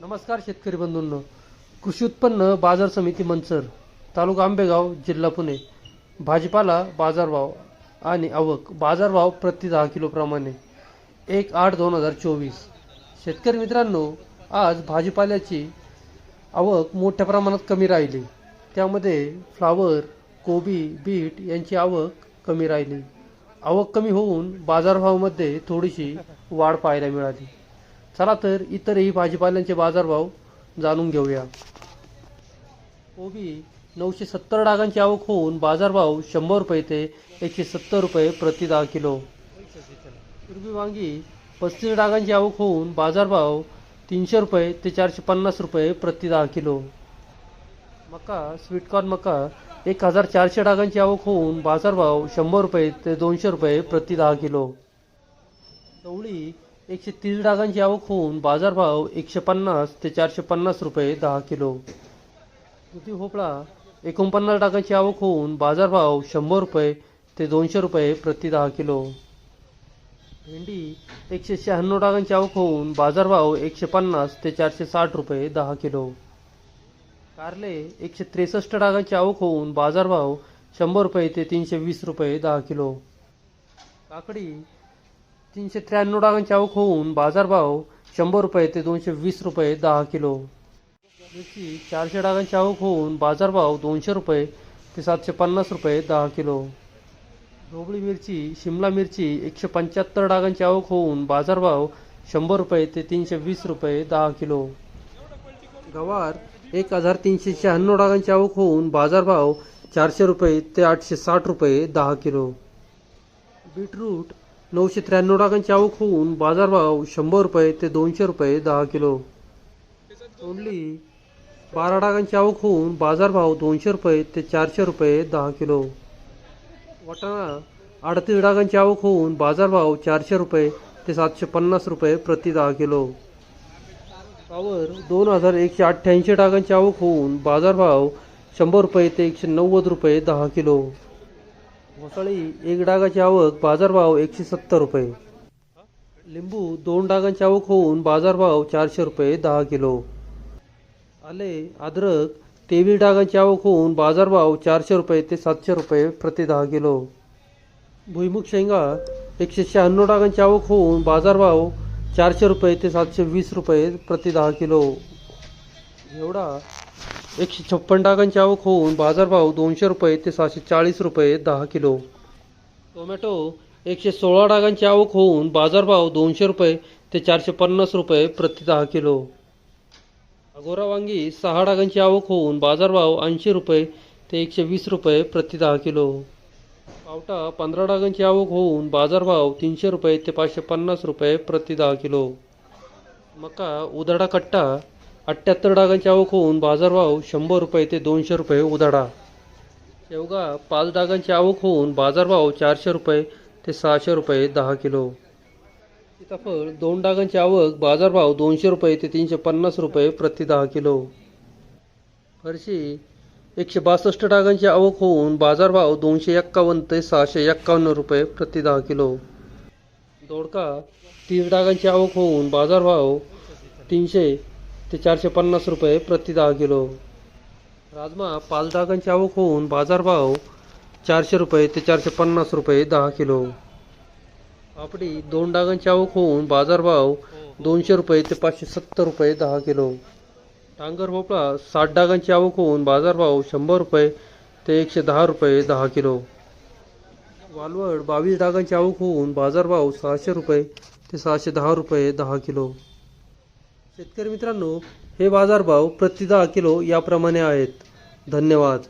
नमस्कार शेतकरी बंधूंनो. कृषी उत्पन्न बाजार समिती मंचर तालुका आंबेगाव जिल्हा पुणे. भाजीपाला बाजारभाव आणि आवक बाजारभाव प्रति दहा किलोप्रमाणे एक आठ दोन हजार चोवीस. शेतकरी मित्रांनो आज भाजीपाल्याची आवक मोठ्या प्रमाणात कमी राहिली. त्यामध्ये फ्लावर कोबी बीट यांची आवक कमी राहिली. आवक कमी होऊन बाजारभावामध्ये थोडीशी वाढ पाहायला मिळाली. चला तर इतरही भाजीपाल्यांचे बाजारभाव जाणून घेऊया. कोबी नऊशे सत्तर डागांची आवक होऊन बाजारभाव शंभर रुपये ते एकशे सत्तर रुपये प्रति दहा किलो. हिरवी वांगी पस्तीस डागांची आवक होऊन बाजारभाव तीनशे रुपये ते चारशे पन्नास रुपये प्रति दहा किलो. मका स्वीटकॉर्न मका एक हजार चारशे डागांची आवक होऊन बाजारभाव शंभर रुपये ते दोनशे रुपये प्रति दहा किलो. चवळी एकशे तीस डागांची आवक होऊन बाजारभाव एकशे पन्नास ते चारशे पन्नास रुपये दहा किलो. दुधी भोपळा एकोणपन्नास डागांची आवक होऊन बाजारभाव शंभर रुपये ते दोनशे रुपये प्रति दहा किलो. भेंडी एकशे शहाण्णव डागांची आवक होऊन बाजारभाव एकशे पन्नास ते चारशे साठ रुपये दहा किलो. कारले एकशे त्रेसष्ट डागांची आवक होऊन बाजारभाव शंभर रुपये ते तीनशे वीस रुपये दहा किलो. काकडी तीनशे त्र्याण्णव डागांची आवक होऊन बाजारभाव शंभर रुपये ते दोनशे वीस रुपये दहा किलो. मिरची चारशे डागांची आवक होऊन बाजारभाव दोनशे रुपये ते सातशे पन्नास रुपये दहा किलो. ढोबळी मिरची शिमला मिरची एकशे पंच्याहत्तर डागांची आवक होऊन बाजारभाव शंभर रुपये ते तीनशे वीस रुपये दहा किलो. गवार एक हजार तीनशे शहाण्णव डागांची आवक होऊन बाजारभाव चारशे रुपये ते आठशे साठ रुपये दहा किलो. बीटरूट नऊशे त्र्याण्णव डागांची आवक होऊन बाजारभाव शंभर रुपये ते दोनशे रुपये दहा किलो. तोंडली बारा डागांची आवक होऊन बाजारभाव दोनशे रुपये ते चारशे रुपये दहा किलो. वाटाणा अडतीस डागांची आवक होऊन बाजारभाव चारशे रुपये ते सातशे पन्नास रुपये प्रति दहा किलो. फ्लावर दोन हजार एकशे अठ्ठ्याऐंशी डागांची आवक होऊन बाजारभाव शंभर रुपये ते एकशे नव्वद रुपये दहा किलो. घोसाळी एक डागाची आवक बाजारभाव एकशे सत्तर रुपये. लिंबू दोन डागांची आवक होऊन बाजारभाव चारशे रुपये दहा किलो. आले अद्रक तेवीस डागांची आवक होऊन बाजारभाव चारशे रुपये ते सातशे रुपये प्रति दहा किलो. भुईमुग शेंगा एकशे शहाण्णव डागांची आवक होऊन बाजारभाव चारशे रुपये ते सातशे वीस रुपये प्रति दहा किलो. एवढा एकशे छप्पन डागांची आवक होऊन बाजारभाव दोनशे रुपये ते सहाशे चाळीस रुपये दहा किलो. टोमॅटो एकशे सोळा डागांची आवक होऊन बाजारभाव दोनशे रुपये ते चारशे पन्नास रुपये प्रति दहा किलो. अगोरा वांगी सहा डागांची आवक होऊन बाजारभाव ऐंशी रुपये ते एकशे वीस रुपये प्रति दहा किलो. पावटा पंधरा डागांची आवक होऊन बाजारभाव तीनशे रुपये ते पाचशे पन्नास रुपये प्रति दहा किलो. मका उदाडा कट्टा अठ्ठ्याहत्तर डागांची आवक होऊन बाजारभाव शंभर रुपये ते दोनशे रुपये उधाडा. शेवगा पाच डागांची आवक होऊन बाजारभाव चारशे रुपये ते सहाशे रुपये दहा किलो. सीताफळ दोन डागांची आवक बाजारभाव दोनशे रुपये ते तीनशे पन्नास रुपये प्रति दहा किलो. फरशी एकशे बासष्ट डागांची आवक होऊन बाजारभाव दोनशे एक्कावन्न ते सहाशे एक्कावन्न रुपये प्रति दहा किलो. दोडका तीस डागांची आवक होऊन बाजारभाव तीनशे ते चारशे पन्नास रुपये प्रति दहा किलो. राजमा पाच डागांची आवक होऊन बाजारभाव चारशे रुपये ते चारशे पन्नास रुपये दहा किलो. आपडी दोन डागांची आवक होऊन बाजारभाव दोनशे रुपये ते पाचशे सत्तर रुपये दहा किलो. टांगर भोपळा साठ डागांची आवक होऊन बाजारभाव शंभर रुपये ते एकशे दहा रुपये दहा किलो. वालवड बावीस डागांची आवक होऊन बाजारभाव सहाशे रुपये ते सहाशे दहा रुपये दहा किलो. शेतकरी मित्रांनो हे बाजारभाव प्रतिदा किलो याप्रमाणे आहेत. धन्यवाद.